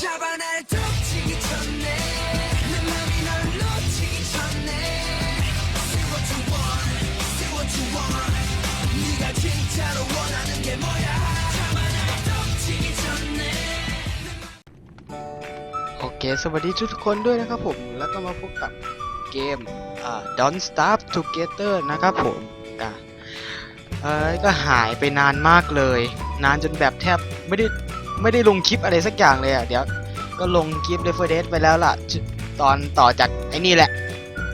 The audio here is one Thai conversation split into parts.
잡아 날 덮치기 전에 내 맘이 널 놓치기 전에 Say what you want Say what you want 네가 진짜로 원하는 게 뭐야 잡아 날 덮치기 전에 โอเค สวัสดีทุกคนด้วยนะครับผม แล้วก็มาพบกับเกมอ่า Don't Starve Together นะครับผมอ่ะเออก็หายไปนานมากเลย นานจนแบบแทบไม่ได้ ไม่ได้ลงคลิปอะไรสักอย่างเลยอะ เดี๋ยว ก็ลงคลิป r e f e r d a t ไปแล้วล่ะ ตอนต่อจากไอ้นี่แหละ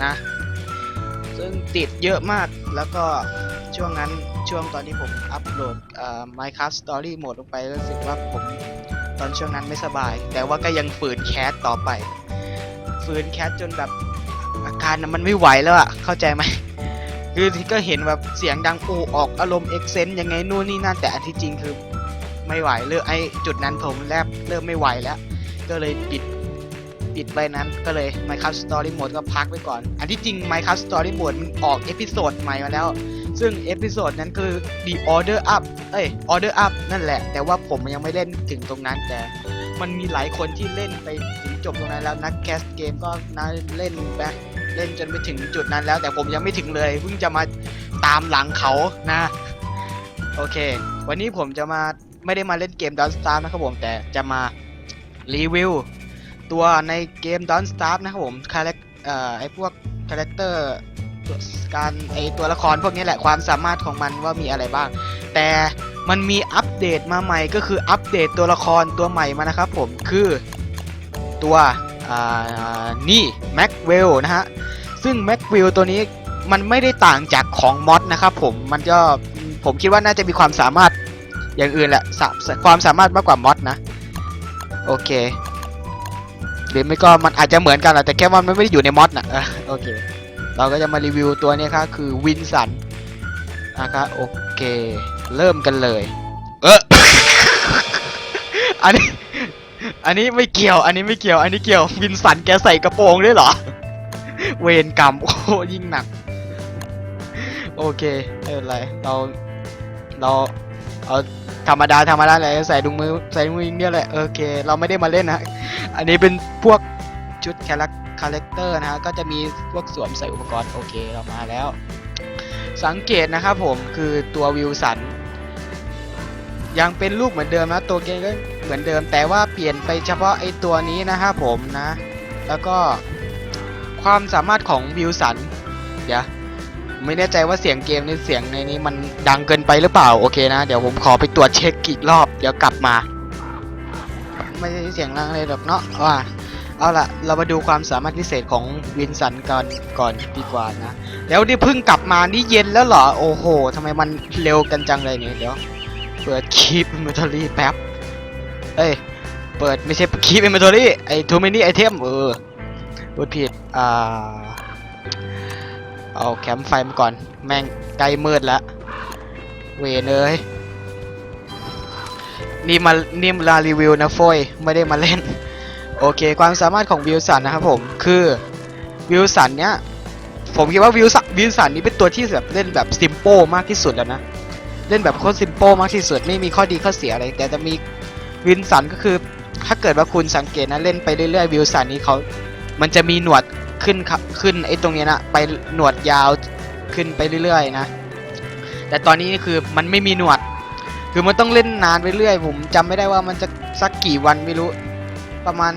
นะ ซึ่งติดเยอะมาก แล้วก็ช่วงนั้นช่วงตอนที่ผมอัปโหลดเอ่อ Minecraft Story Mode ลงไปรู้สึกว่าผมตอนช่วงนั้นไม่สบาย แต่ว่าก็ยังฝืนแคสต่อไป ฝืนแคสจนแบบอาการมันไม่ไหวแล้วอะเข้าใจไหมคือที่ก็เห็นแบบเสียงดังโอออกอารมณ์เอ็กเซนต์ยังไงนู่นนี่นั่นแต่อันที่จริงคือ ไม่ไหวเริ่มไอจุดนั้นผมแรบเริ่มไม่ไหวแล้ว ก็เลยปิดปิดไปนั้นก็เลย Minecraft Story Mode ก็พักไว้ก่อน อันที่จริง Minecraft Story Mode มันออกเอพิโซดใหม่มาแล้ว ซึ่งเอพิโซดนั้นคือ The Order Up เอ้ย Order Up นั่นแหละ แต่ว่าผมยังไม่เล่นถึงตรงนั้นแต่ มันมีหลายคนที่เล่นไปถึงจบตรงนั้นแล้วนักแคสเกมก็น่าเล่นไปเล่นจนไปถึงจุดนั้นแล้ว แต่ผมยังไม่ถึงเลยเพิ่งจะมาตามหลังเขานะ โอเค วันนี้ผมจะมา ไม่ได้มาเล่นเกม Don't Starve นะครับผมแต่จะมารีวิวตัวในเกม Don't Starve นะครับผมคาแรคเอ่อไอพวกคาแรคเตอร์การไอตัวละครพวกนี้แหละความสามารถของมันว่ามีอะไรบ้าง แต่มันมีอัปเดตมาใหม่ก็คืออัปเดตตัวละครตัวใหม่มานะครับผมคือตัวนี่แม็กเวลนะฮะ ซึ่งแม็กเวลตัวนี้มันไม่ได้ต่างจากของมอดนะครับผมมันก็ผมคิดว่าน่าจะมีความสามารถ อย่างอื่นแหละสะความสามารถมากกว่ามอดนะ โอเค หรือไม่ก็มันอาจจะเหมือนกันแหละแต่แค่ว่ามันไม่ได้อยู่ในมอดนะโอเค เราก็จะมารีวิวตัวนี้ครับคือวินสันนะครับโอเค เริ่มกันเลย เอออันนี้อันนี้ไม่เกี่ยว อันนี้ไม่เกี่ยว อันนี้เกี่ยววินสันแกใส่กระโปรงด้วยเหรอ เวรกรรม โอ้โหยิ่งหนัก โอเคไม่เป็นไร เรา เรา เอาธรรมดาธรรมดาเลยใส่ถุงมือใส่ถุงมืออย่างเดียวแหละโอเค เราไม่ได้มาเล่นนะอันนี้เป็นพวกชุดคาแรคคาแรคเตอร์นะฮะก็จะมีพวกสวมใส่อุปกรณ์โอเคเรามาแล้ว สังเกตนะครับผมคือตัววิลสันยังเป็นรูปเหมือนเดิมนะตัวเกมก็เหมือนเดิม แต่ว่าเปลี่ยนไปเฉพาะไอตัวนี้นะครับผมนะ แล้วก็ความสามารถของวิลสันเดี๋ยว ไม่แน่ใจว่าเสียงเกมในเสียงในนี้มันดังเกินไปหรือเปล่าโอเคนะเดี๋ยวผมขอไปตรวจเช็คอีกรอบเดี๋ยวกลับมา ไม่ใช่เสียงดังเลยหรอกเนาะว่าเอาละเรามาดูความสามารถพิเศษของวินสันก่อนก่อนดีกว่านะ แล้วนี่เพิ่งกลับมานี่เย็นแล้วเหรอ โอ้โหทำไมมันเร็วกันจังเลยเนี่ยเดี๋ยว เปิดคลิปอินเวนทอรี่แป๊บ เอ้ย เปิดไม่ใช่คลิปอินเวนทอรี่ไอทูมินี่ไอเทมเออพูดผิด อ่า เอาแคมป์ไฟมาก่อน แม่งใกล้มืดแล้วเวเอ้ยนี่มานี่มารีวิวนะโฟยไม่ได้มาเล่น โอเค ความสามารถของวิลสันนะครับผม คือวิลสันเนี้ยผมคิดว่าวิลสันวิลสันนี้เป็นตัวที่แบบเล่นแบบซิมโปมากที่สุดแล้วนะ เล่นแบบโคตรซิมโปมากที่สุดไม่มีข้อดีข้อเสียอะไร แต่จะมีวิลสันก็คือถ้าเกิดว่าคุณสังเกตนะเล่นไปเรื่อยๆวิลสันนี้เขามันจะมีหนวด ขึ้นครับขึ้นไอ้ตรงเนี้ยนะไปหนวดยาวขึ้นไปเรื่อยๆนะ แต่ตอนนี้คือมันไม่มีหนวด คือมันต้องเล่นนานไปเรื่อย ผมจำไม่ได้ว่ามันจะสักกี่วันไม่รู้ ประมาณ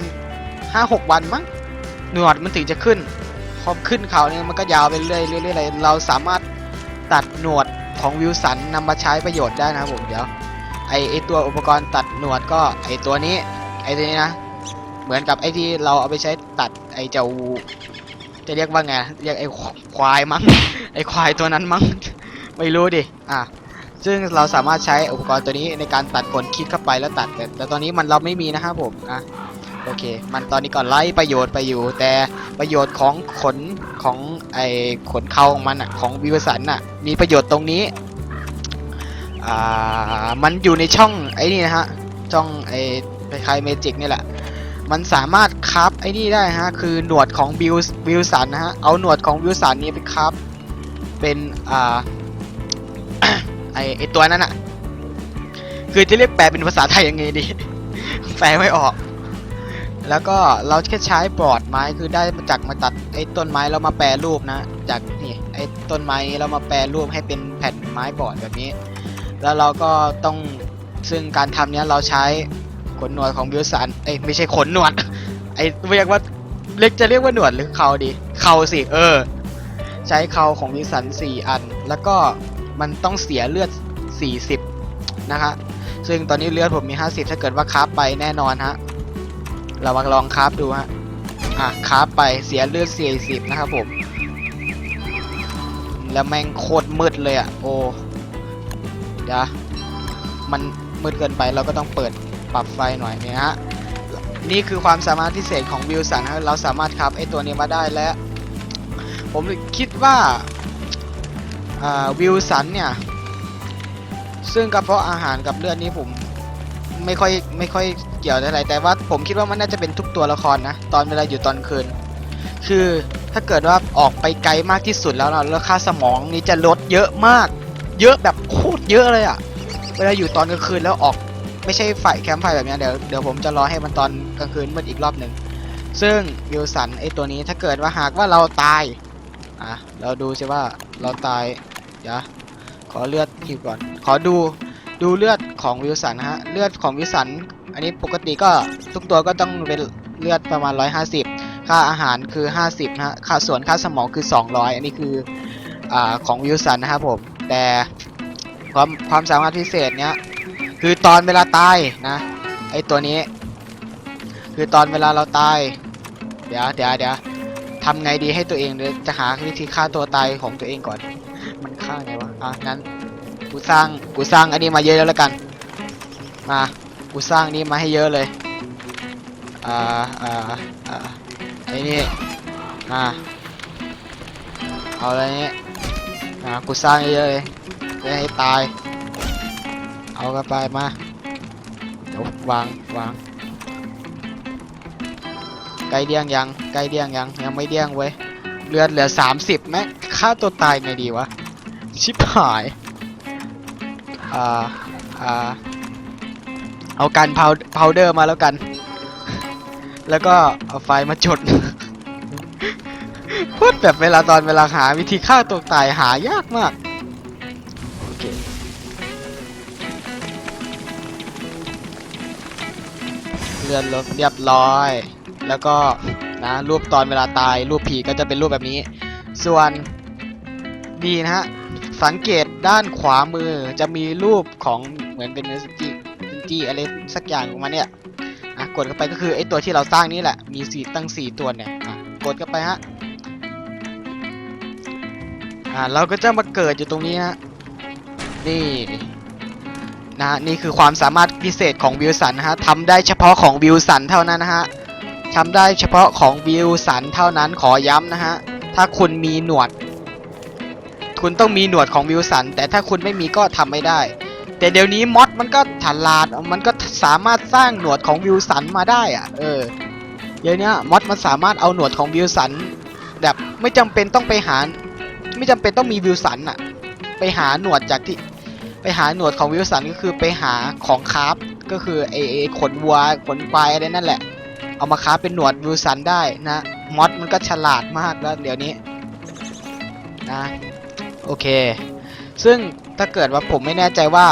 ห้าหกวันมั้งหนวดมันถึงจะขึ้นพอขึ้นเขาเนี่ยมันก็ยาวไปเรื่อยๆเรื่อยๆเราสามารถตัดหนวดของวิลสันนำมาใช้ประโยชน์ได้นะครับผมเดี๋ยวไอไอตัวอุปกรณ์ตัดหนวดก็ไอตัวนี้ไอตัวนี้นะ เหมือนกับไอที่เราเอาไปใช้ตัดไอเจ้าจะเรียกว่าไงเรียกไอควายมั้งไอควายตัวนั้นมั้งไม่รู้ดิอะซึ่งเราสามารถใช้อุปกรณ์ตัวนี้ในการตัดผลคลิกเข้าไปแล้วตัด แต่แต่ตอนนี้มันเราไม่มีนะครับผมอะโอเค มันตอนนี้ก็ไล่ประโยชน์ไปอยู่ แต่ประโยชน์ของขนของไอขนเขาของมันอะของวิวสันอะมีประโยชน์ตรงนี้อ่ามันอยู่ในช่องไอ้นี่นะฮะช่องไอคล้ายเมจิกนี่แหละ มันสามารถคราฟไอ้นี่ได้ฮะ คือหนวดของบิลบิลสันนะฮะ เอาหนวดของบิลสันนี้ไปคราฟเป็นอ่าไอไอตัวนั้นอะคือจะเรียกแปลเป็นภาษาไทยยังไงดี แปลไม่ออก แล้วก็เราแค่ใช้บอร์ดไม้คือได้มาจากมาตัดไอ้ต้นไม้แล้วมาแปรรูปนะ จากนี่ไอ้ต้นไม้เรามาแปรรูปให้เป็นแผ่นไม้บอร์ดแบบนี้ แล้วเราก็ต้องซึ่งการทำเนี้ยเราใช้ ขนหนวดของบิวสันเอ้ยไม่ใช่ขนหนวด ไอ้เรียกว่าเรียกจะเรียกว่าหนวดหรือเขาดีเขาสิเออ ใช้เขาของวิสัน4อัน แล้วก็มันต้องเสียเลือด 40 นะฮะซึ่งตอนนี้เลือดผมมี 50 ถ้าเกิดว่าคาไปแน่นอนฮะเรามาลองคาดูฮะอะคาไปเสียเลือด 40 นะครับผม แล้วแม่งโคตรมืดเลยอะ โอ้เดี๋ยวมันมืดเกินไปเราก็ต้องเปิด ปรับไฟหน่อยเนี่ยฮะนี่คือความสามารถพิเศษของวิลสันครับเราสามารถครับไอตัวนี้มาได้แล้วผมคิดว่าวิลสันเนี่ย ซึ่งกระเพาะอาหารกับเลือดนี้ผมไม่ค่อยไม่ค่อยเกี่ยวเท่าไรแต่ว่าผมคิดว่ามันน่าจะเป็นทุกตัวละครนะ ตอนเวลาอยู่ตอนคืน คือถ้าเกิดว่าออกไปไกลมากที่สุดแล้วนะแล้วค่าสมองนี้จะลดเยอะมาก เยอะแบบโคตรเยอะเลยอะเวลาอยู่ตอนกลางคืนแล้วออก ไม่ใช่ไฟแคมป์ไฟแบบนี้เดี๋ยวเดี๋ยวผมจะรอให้มันตอนกลางคืนมืดอีกรอบหนึ่งซึ่งวิลสันไอตัวนี้ถ้าเกิดว่าหากว่าเราตายอะเราดูสิว่าเราตายเดี๋ยวขอเลือดคิวก่อน ขอดูดูเลือดของวิลสันฮะเลือดของวิลสัน อันนี้ปกติก็ทุกตัวก็ต้องเป็นเลือดประมาณ 150 ค่าอาหารคือ 50นะฮะค่าส่วนค่าสมองคือ 200 อันนี้คืออ่าของวิลสันนะครับผมแต่ความความสามารถพิเศษเนี้ย คือตอนเวลาตายนะไอตัวนี้ คือตอนเวลาเราตาย เดี๋ยวเดี๋ยวเดี๋ยวทำไงดีให้ตัวเองเดี๋ยวจะหาวิธีฆ่าตัวตายของตัวเองก่อน มันฆ่าไงวะอะงั้นกูสร้างกูสร้างอันนี้มาเยอะแล้วล้วกัน มากูสร้างนี้มาให้เยอะเลยอ่าอ่าอ่าไอ้นี่อ่าเอาอะไรนี้อ่ากูสร้างเยอะเลยเพื่อให้ตาย เอากระไปมา เดี๋ยววางวางใกล้เดี้ยงยังใกล้เดี้ยงยังยังไม่เดี้ยงเว้ยเลือดเหลือ30แม่ฆ่าตัวตายไงดีวะ ชิบหายอ่าอ่าเอากันพาวพาวเดอร์มาแล้วกัน แล้วก็เอาไฟมาจุดพูดแบบเวลาตอนเวลาหาวิธีฆ่าตัวตายหายากมาก โอเค เลื่อนรถเรียบร้อย แล้วก็นะรูปตอนเวลาตายรูปผีก็จะเป็นรูปแบบนี้ ส่วนดีนะฮะสังเกตด้านขวามือจะมีรูปของเหมือนเป็นเนสจิเป็นจีอะไรสักอย่างออกมาเนี่ยอะกดเข้าไปก็คือไอตัวที่เราสร้างนี่แหละมีสีตั้งสี่ตัวเนี่ยอะกดเข้าไปฮะอ่าเราก็จะมาเกิดอยู่ตรงนี้ฮะนี่ นะฮะนี่คือความสามารถพิเศษของวิลสันนะฮะทำได้เฉพาะของวิลสันเท่านั้นนะฮะทำได้เฉพาะของวิลสันเท่านั้นขอย้ำนะฮะถ้าคุณมีหนวด คุณต้องมีหนวดของวิลสัน แต่ถ้าคุณไม่มีก็ทำไม่ได้ แต่เดี๋ยวนี้มอดมันก็ฉลาดมันก็สามารถสร้างหนวดของวิลสันมาได้อะเออเดี๋ยวนี้มอดมันสามารถเอาหนวดของวิลสัน แบบไม่จำเป็นต้องไปหา ไม่จำเป็นต้องมีวิลสันอะไปหาหนวดจากที่ ไปหาหนวดของวิลสันก็คือไปหาของคราฟก็คือไอไอ้ขนวัวขนควายอะไรนั่นแหละ เอามาคราฟเป็นหนวดวิลสันได้นะมอดมันก็ฉลาดมากแล้วเดี๋ยวนี้นะโอเค ซึ่งถ้าเกิดว่าผมไม่แน่ใจว่า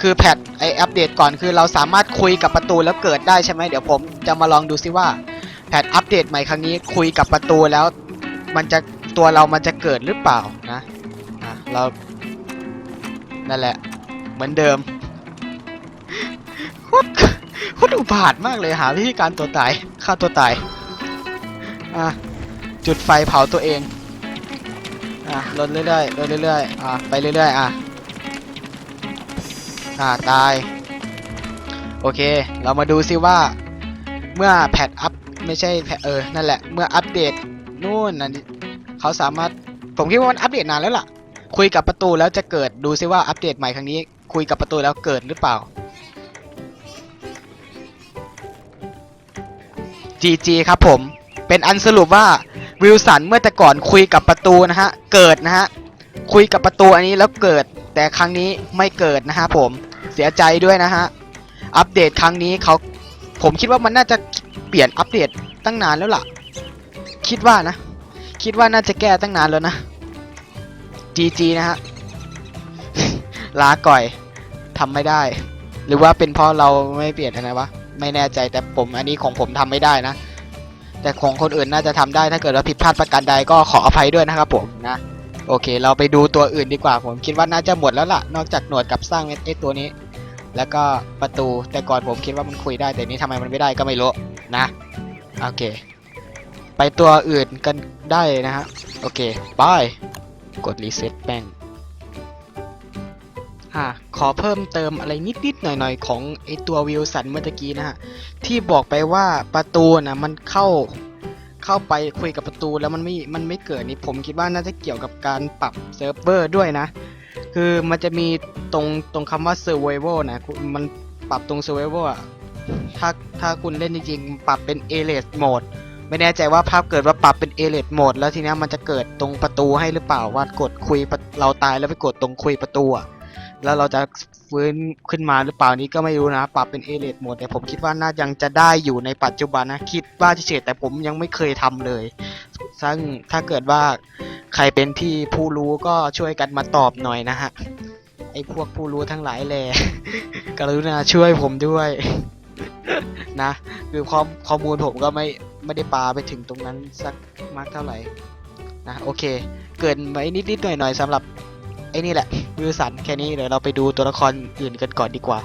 คือแพทไออัปเดตก่อนคือเราสามารถคุยกับประตูแล้วเกิดได้ใช่ไหมเดี๋ยวผมจะมาลองดูซิว่าแพทอัปเดตใหม่ครั้งนี้คุยกับประตูแล้ว มันจะตัวเรามันจะเกิดหรือเปล่านะอะเรานั่นแหละ เหมือนเดิมโคตรโคตรอุบาทมากเลยหาวิธีการตัวตายฆ่าตัวตายอะจุดไฟเผาตัวเองอะลดเรื่อยๆลดเรื่อยๆอะไปเรื่อยๆอะอะตายโอเค เรามาดูซิว่าเมื่อแพทอัพไม่ใช่แพทเออนั่นแหละเมื่ออัปเดตนู่นนั่นเขาสามารถผมคิดว่ามันอัปเดตนานแล้วล่ะ คุยกับประตูแล้วจะเกิดดูซิว่าอัปเดตใหม่ครั้งนี้ คุยกับประตูแล้วเกิดหรือเปล่า GG ครับผม เป็นอันสรุปว่าวิลสันเมื่อแต่ก่อนคุยกับประตูนะฮะ เกิดนะฮะ คุยกับประตูอันนี้แล้วเกิด แต่ครั้งนี้ไม่เกิดนะฮะผม เสียใจด้วยนะฮะ อัปเดตครั้งนี้เขา ผมคิดว่ามันน่าจะเปลี่ยนอัปเดตตั้งนานแล้วล่ะ คิดว่านะ คิดว่าน่าจะแก้ตั้งนานแล้วนะ GG นะฮะ ลาก่อยทำไม่ได้ หรือว่าเป็นเพราะเราไม่เปลี่ยนอะวะไม่แน่ใจแต่ผมอันนี้ของผมทำไม่ได้นะ แต่ของคนอื่นน่าจะทำได้ถ้าเกิดว่าผิดพลาดประการใดก็ขออภัยด้วยนะครับผมนะโอเค เราไปดูตัวอื่นดีกว่า ผมคิดว่าน่าจะหมดแล้วล่ะ นอกจากหนวดกับสร้างไอ้ตัวนี้ แล้วก็ประตูแต่ก่อนผมคิดว่ามันคุยได้แต่นี้ทำไมมันไม่ได้ก็ไม่รู้นะโอเค ไปตัวอื่นกันได้นะฮะโอเคบายกดรีเซ็ตแป้ง อ่าขอเพิ่มเติมอะไรนิดๆหน่อยๆ ของไอตัววิลสันเมื่อกี้นะฮะ ที่บอกไปว่าประตูนะมันเข้าเข้าไปคุยกับประตูแล้วมันไม่มันไม่เกิดนี่ผมคิดว่าน่าจะเกี่ยวกับการปรับเซิร์ฟเวอร์ด้วยนะ คือมันจะมีตรงตรงคำว่า survival นะมันปรับตรง survival อะถ้าถ้าคุณเล่นจริงๆ ปรับเป็น a l e s mode ไม่แน่ใจว่าภาพเกิดว่าปรับเป็น a l e s mode แล้วทีนี้มันจะเกิดตรงประตูให้หรือเปล่าว่ากดคุยเราตายแล้วไปกดตรงคุยประตูอะ แล้วเราจะฟื้นขึ้นมาหรือเปล่านี้ก็ไม่รู้นะ ปรับเป็น a l e s mode แต่ผมคิดว่าน่ายังจะได้อยู่ในปัจจุบันนะ คิดว่าเฉยแต่ผมยังไม่เคยทำเลยซึ่งถ้าเกิดว่าใครเป็นที่ผู้รู้ก็ช่วยกันมาตอบหน่อยนะฮะ ไอ้พวกผู้รู้ทั้งหลายแหละกรุณาช่วยผมด้วยนะ คือข้อข้อมูลผมก็ไม่ไม่ได้ปาไปถึงตรงนั้นสักมากเท่าไหร่นะโอเค เกินไว้นิดๆหน่อยๆสำหรับ อ้นี่แหละวิลสันแค่นี้เดี๋ยวเราไปดูตัวละครอื่นกันก่อนดีกว่า